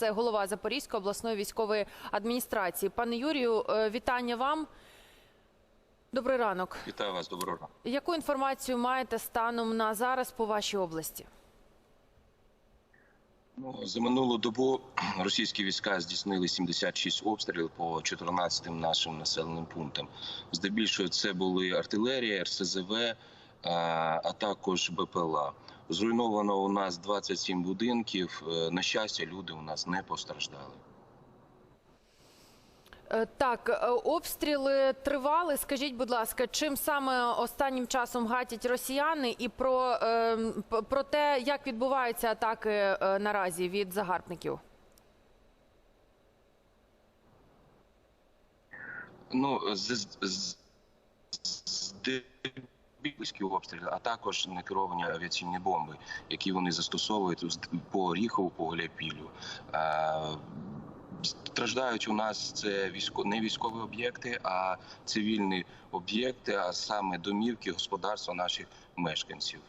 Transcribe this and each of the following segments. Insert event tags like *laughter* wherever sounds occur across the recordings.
це голова Запорізької обласної військової адміністрації. Пане Юрію, е, вітання вам. Добрий ранок. Вітаю вас, доброго ранку. Яку інформацію маєте станом на зараз по вашій області? Ну, за минулу добу *clears throat* російські війська здійснили 76 обстрілів по 14 нашим населеним пунктам. Здебільшого це були артилерія, РСЗВ, а, а також БПЛА. Зруйновано у нас 27 будинків. Е, На щастя, люди у нас не постраждали. Е, Так, е, обстріли тривали. Скажіть, будь ласка, чим саме останнім часом гатять росіяни, і про, е, про те, як відбуваються атаки наразі від загарбників? Ну, з, з, з, здебільшки обстріли, а також некеровані авіаційні бомби, які вони застосовують по Оріхову, по Гуляйпілю. Е, Страждають у нас це військо не військові об'єкти, а цивільні об'єкти, а саме домівки, господарства наших мешканців.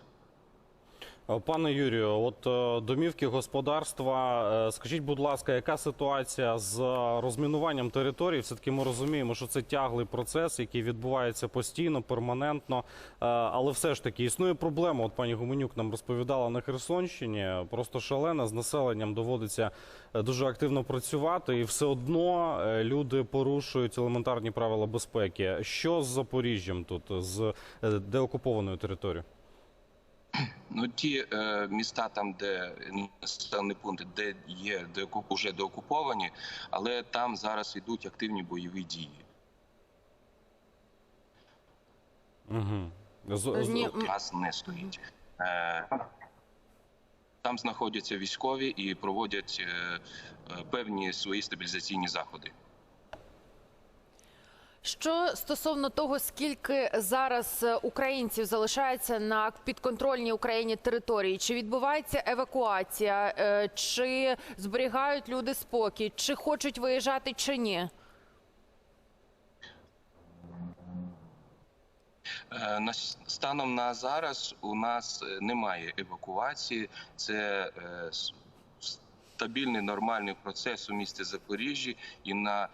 Е, Пане Юрію, от е, домівки господарства. е, Скажіть, будь ласка, яка ситуація з розмінуванням території? Все таки ми розуміємо, що це тяглий процес, який відбувається постійно, перманентно. Але все ж таки існує проблема. От пані Гуменюк нам розповідала на Херсонщині. Просто шалена з населенням доводиться дуже активно працювати, і все одно люди порушують елементарні правила безпеки. Що з Запоріжжям тут з деокупованою територією? Ну ті е, міста, там де населені пункти, де є де вже деокуповані, але там зараз йдуть активні бойові дії. Угу. Нас не стоїть. Е, Там знаходяться військові і проводять е, е, певні свої стабілізаційні заходи. Що стосовно того, скільки зараз е, українців залишається на підконтрольній Україні території, чи відбувається евакуація, е, чи зберігають люди спокій, чи хочуть виїжджати, чи ні? Е, станом на зараз у нас немає евакуації. Це стабільний нормальний процес у місті Запоріжжі і на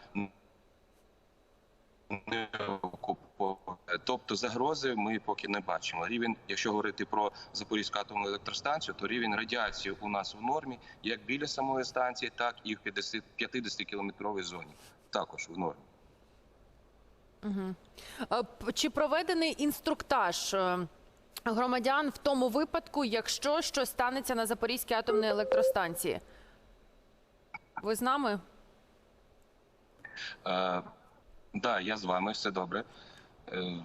не окуповане. Тобто загрози ми поки не бачимо. Рівень, якщо говорити про Запорізьку атомну електростанцію, то рівень радіації у нас в нормі як біля самої станції, так і в 50 50 кілометровій зоні. Також в нормі. Е, п- Чи проведений інструктаж е, громадян в тому випадку, якщо щось станеться на Запорізькій атомній електростанції? Ви з нами? Да, я з вами, все добре. Е,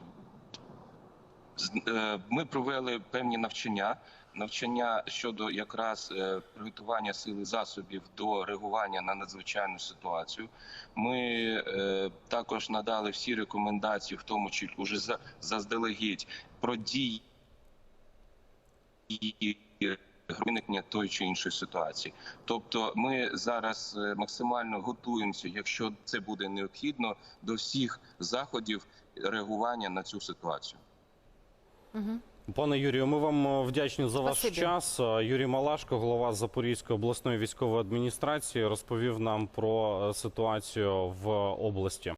е, Ми провели певні навчання. Навчання щодо якраз е, приготування сили засобів до реагування на надзвичайну ситуацію. Ми також надали всі рекомендації, в тому числі уже заздалегідь про дії виникнення тої чи іншої ситуації. Тобто, ми зараз е, максимально готуємося, якщо це буде необхідно, до всіх заходів реагування на цю ситуацію. Пане Юрію, ми вам е, вдячні за ваш Спасибі. час. Е, Юрій Малашко, голова Запорізької обласної військової адміністрації, розповів нам про ситуацію в області.